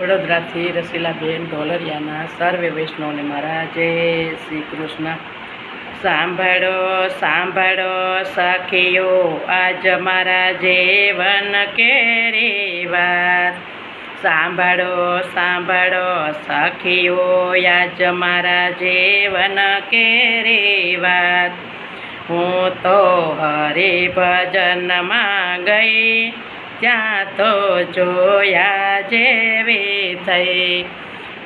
વડોદરાથી રસીલાબેન ઢોલરિયાના સર્વે વૈષ્ણવને મારા જય શ્રી કૃષ્ણ. સાંભળો સાંભળો સખીઓ, આજ મારા જીવન કેરી વાત. સાંભળો સાંભળો સખીઓ, આજ મારા જીવન કેરી વાત. હું તો હરિભજનમાં ગઈ ત્યાં તો જોયા જેવી થઈ.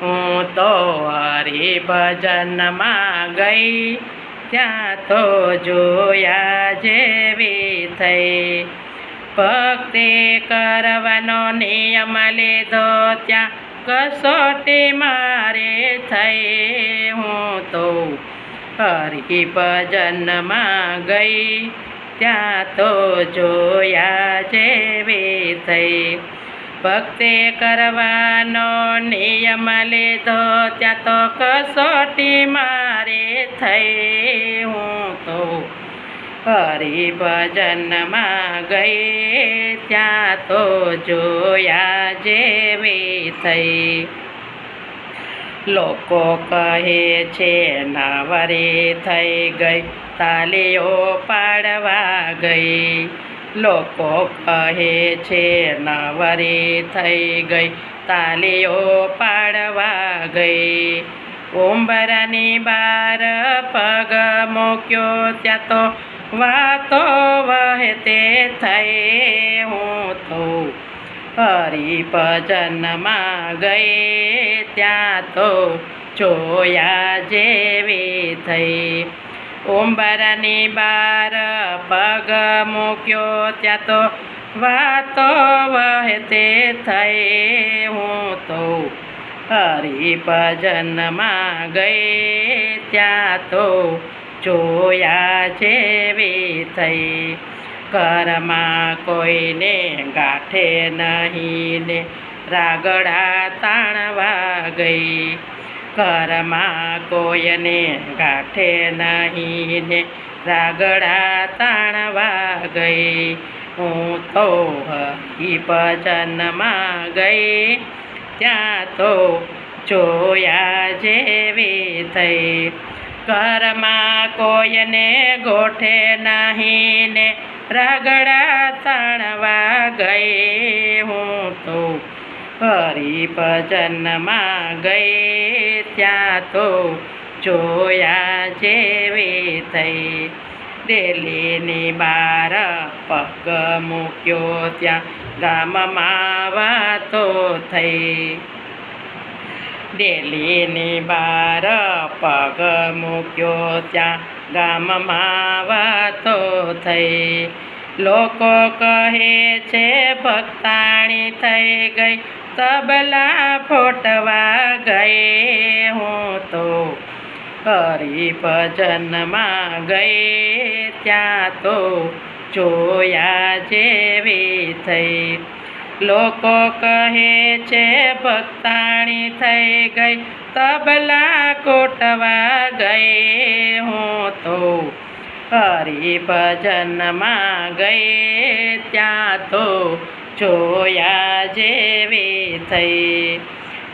હું તો હરિભજનમાં ગઈ, ત્યાં તો જોયા જેવી થઈ. ભક્તિ કરવાનો નિયમ લીધો, ત્યાં કસોટી મારે થઈ. હું તો હરિભજનમાં ગઈ ત્યાં તો જોયા જેવી થઈ. ભક્તિ કરવાનો નિયમ લીધો, ત્યાં તો કસોટી મારે થઈ. હું તો હરિભજનમાં ગઈ, ત્યાં તો જોયા જેવી થઈ. લોકો કહે છે, નવરી થઈ ગઈ, તાલીઓ પાડવા ગઈ. લોકો કહે છે, નવરી થઈ ગઈ, તાલીઓ પાડવા ગઈ. ઉંબરાની બાર પગ મૂક્યો, ત્યાં તો વાતો વહેતે થઈ. હું તો હરિભજનમાં ગઈ ત્યાં તો જોયા જેવી થઈ. ઉંબરાની બાર પગ મૂક્યો ત્યાં તો વાતો વહેતે થઈ. હું તો હરિભજનમાં ગઈ ત્યાં તો જોયા જેવી થઈ. ઘરમાં કોઈને ગાંઠે નહીં ને રાગડા તાણવા ગઈ. કરમાં કોઈને ગાંઠે નહીં ને રાગડા તાણવા ગઈ. હું તો હરિભજનમાં ગઈ. ત્યાં તો જોયા જેવી થઈ. ઘરમાં કોઈને ગોઠે નહીં ને રગડા તણવા ગઈ હું તો હરિભજનમાં ગઈ ત્યાં તો જોયા જેવી થઈ. ડેલીની બાર પગ મૂક્યો ત્યાં ગામમાં વાતો થઈ. ડેલીની બાર પગ મૂક્યો ત્યાં ગામમાં વાતો થઈ. લોકો કહે છે, ભક્તાણી થઈ ગઈ, તબલા ફોટવા ગઈ હું તો. હરિભજનમાં ગઈ ત્યાં તો જોયા જેવી થઈ. લોકો કહે છે, ભક્તાણી થઈ ગઈ, તબલા કોટવા ગઈ હું તો. હરિભજનમાં ગઈ ત્યાં તો જોયા જેવી થઈ.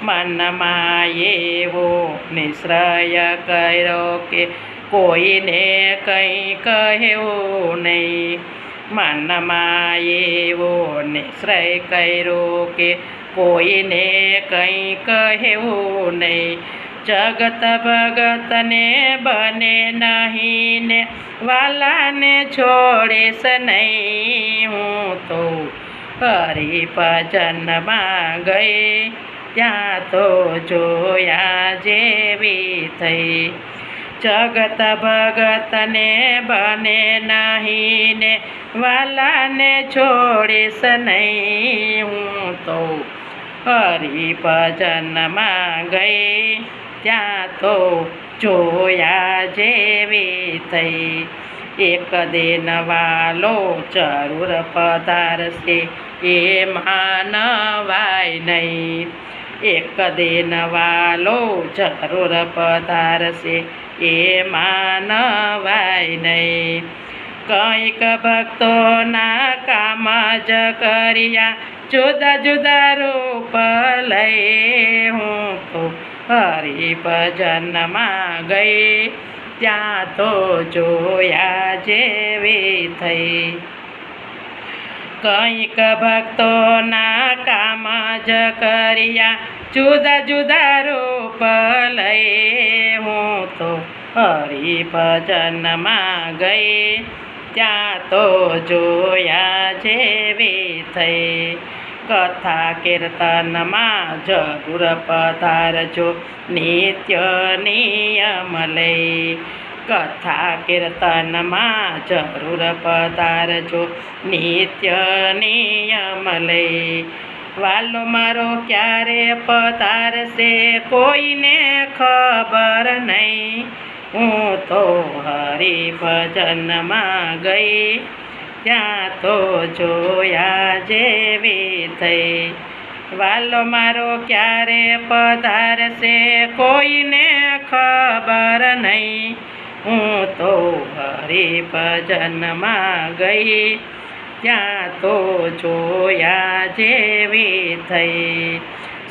મનમાં એવો નિશ્રય કર્યો કે કોઈને કંઈ કહેવું નહીં. મનમાં એવો નિશ્રય કર્યો કે કોઈને કંઈ કહેવું નહીં. જગત ભગતને બને નહીં ને વાલાને છોડીશ નહીં. હું તો હરિભજનમાં ગઈ, ત્યાં તો જોયા જેવી થઈ. જગત ભગતને બને નહીં ને વાલાને છોડીશ નહીં હું તો. હરિભજનમાં ગઈ, ત્યાં તો જોયા જેવી થઈ. એક દિન વાલો જરૂર પધારશે, એ માનવાય નહીં. એક દિન વાલો જરૂર પધારશે, એ માનવાય નહીં. કંઈક ભક્તોના કામ જ કર્યા, જુદા જુદા રૂપ લઈ હું તો હરિભજનમાં ગઈ. ત્યાં તો જોયા જેવી થઈ. કંઈક ભક્તોના કામ જ કર્યા. જુદા જુદા રૂપ લઈ હું તો હરિભજનમાં ગઈ. ત્યાં તો જોયા જેવી થઈ. કથા કીર્તનમાં જરૂર પધારજો, નિત્ય નિયમ લઈ. કથા કીર્તનમાં જરૂર પધારજો નિત્ય નિયમ લઈ વાલો મારો ક્યારે પધારશે કોઈને ખબર નહીં હું તો હરિભજનમાં ગઈ ત્યાં તો જોયા જેવી થઈ વાલો મારો ક્યારે પધારશે કોઈને ખબર નહીં હું તો હરિભજનમાં ગઈ. ત્યાં તો જોયા જેવી થઈ.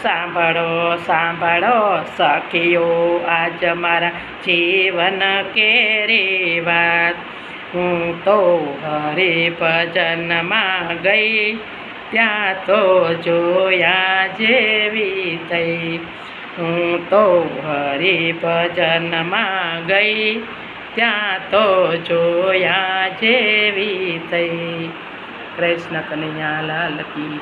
સાંભળો સાંભળો સખીઓ, આજ મારા જીવન કેરી વાત. હું તો હરે ભજનમાં ગઈ. ત્યાં તો જોયા જેવી થઈ. હું તો હરિભજનમાં ગઈ ત્યાં તો જોયા જેવી થઈ. કૃષ્ણ કનૈયાલાલ કી